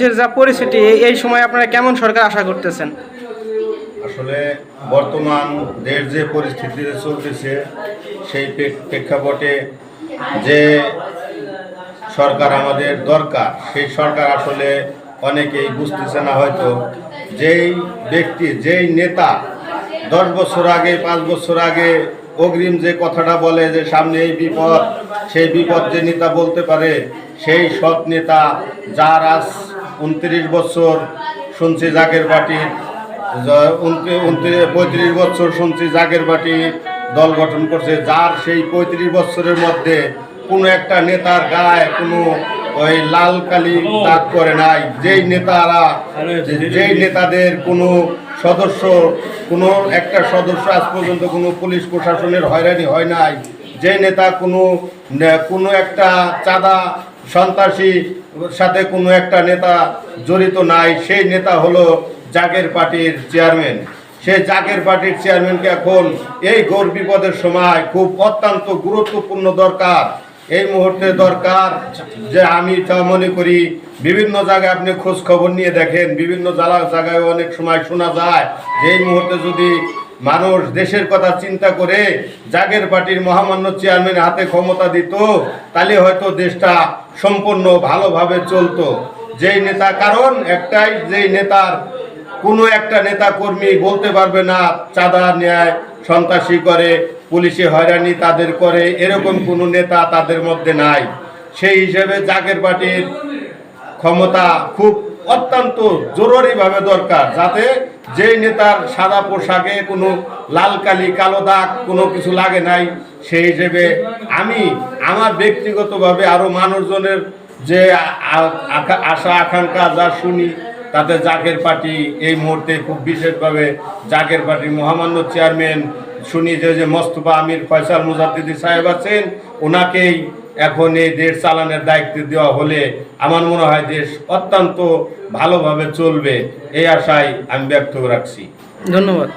দেশের যা পরিস্থিতি, এই- সময় আপনারা কেমন সরকার আশা করতেছেন? আসলে বর্তমান দেশ যে পরিস্থিতিতে চলতেছে, সেই প্রেক্ষাপটে যে সরকার আমাদের দরকার, সেই সরকার আসলে অনেকেই বুঝতেছে না হয়তো। যেই ব্যক্তি, যেই নেতা দশ বছর আগে, পাঁচ বছর আগে অগ্রিম যে কথাটা বলে যে সামনে এই বিপদ, সেই বিপদ যে নেতা বলতে পারে, সেই সৎ নেতা যার আজ উনত্রিশ বছর শুনছি জাগের পার্টির পঁয়ত্রিশ বছর শুনছি জাগের পার্টি দল গঠন করছে। যার সেই পঁয়ত্রিশ বছরের মধ্যে কোনো একটা নেতার গায়ে কোনো ওই লাল কালি দাগ করে নাই। যেই নেতারা যেই নেতাদের কোনো সদস্য, কোনো একটা সদস্য আজ পর্যন্ত কোনো পুলিশ প্রশাসনের হয়রানি হয় নাই। যে নেতা কোনো কোনো একটা চাঁদা সন্ত্রাসী সাথে কোনো একটা নেতা জড়িত নাই, সেই নেতা হলো জাগের পার্টির চেয়ারম্যান। সেই জাগের পার্টির চেয়ারম্যানকে এখন এই ঘোর বিপদের সময় খুব অত্যন্ত গুরুত্বপূর্ণ দরকার। এই মুহূর্তে দরকার যে আমি তা মনে করি, বিভিন্ন জায়গায় আপনি খোঁজ খবর নিয়ে দেখেন, বিভিন্ন জায়গা জায়গায় অনেক সময় শোনা যায় যে এই মুহূর্তে যদি মানুষ দেশের কথা চিন্তা করে জাগের পার্টির মহামান্য চেয়ারম্যান হাতে ক্ষমতা দিত, তাহলে হয়তো দেশটা সম্পূর্ণ ভালোভাবে চলতো। যেই নেতা, কারণ একটাই, যেই নেতার, কোনো একটা নেতা কর্মী বলতে পারবে না, চাঁদা নেয় সন্ত্রাসী করে, পুলিশে হয়রানি তাদের করে, এরকম কোনো নেতা তাদের মধ্যে নাই। সেই হিসেবে জাগের পার্টির ক্ষমতা খুব অত্যন্ত জরুরিভাবে দরকার, যাতে যেই নেতার সাদা পোশাকে কোনো লাল কালি, কালো দাগ কোনো কিছু লাগে নাই, সেই হিসেবে আমি আমার ব্যক্তিগতভাবে আরও মানুষজনের যে আশা, আকাঙ্ক্ষা, যা শুনি, তাতে জাকের পার্টি এই মুহূর্তে খুব বিশেষভাবে জাকের পার্টির মহামান্য চেয়ারম্যান শুনি যে যে মোস্তফা আমির ফয়সাল মুজাদ্দিদি সাহেব আছেন, ওনাকেই এখন এই দেশ চালানোর দায়িত্ব দেওয়া হলে আমার মনে হয় দেশ অত্যন্ত ভালোভাবে চলবে, এই আশায় আমি ব্যক্ত রাখছি। ধন্যবাদ।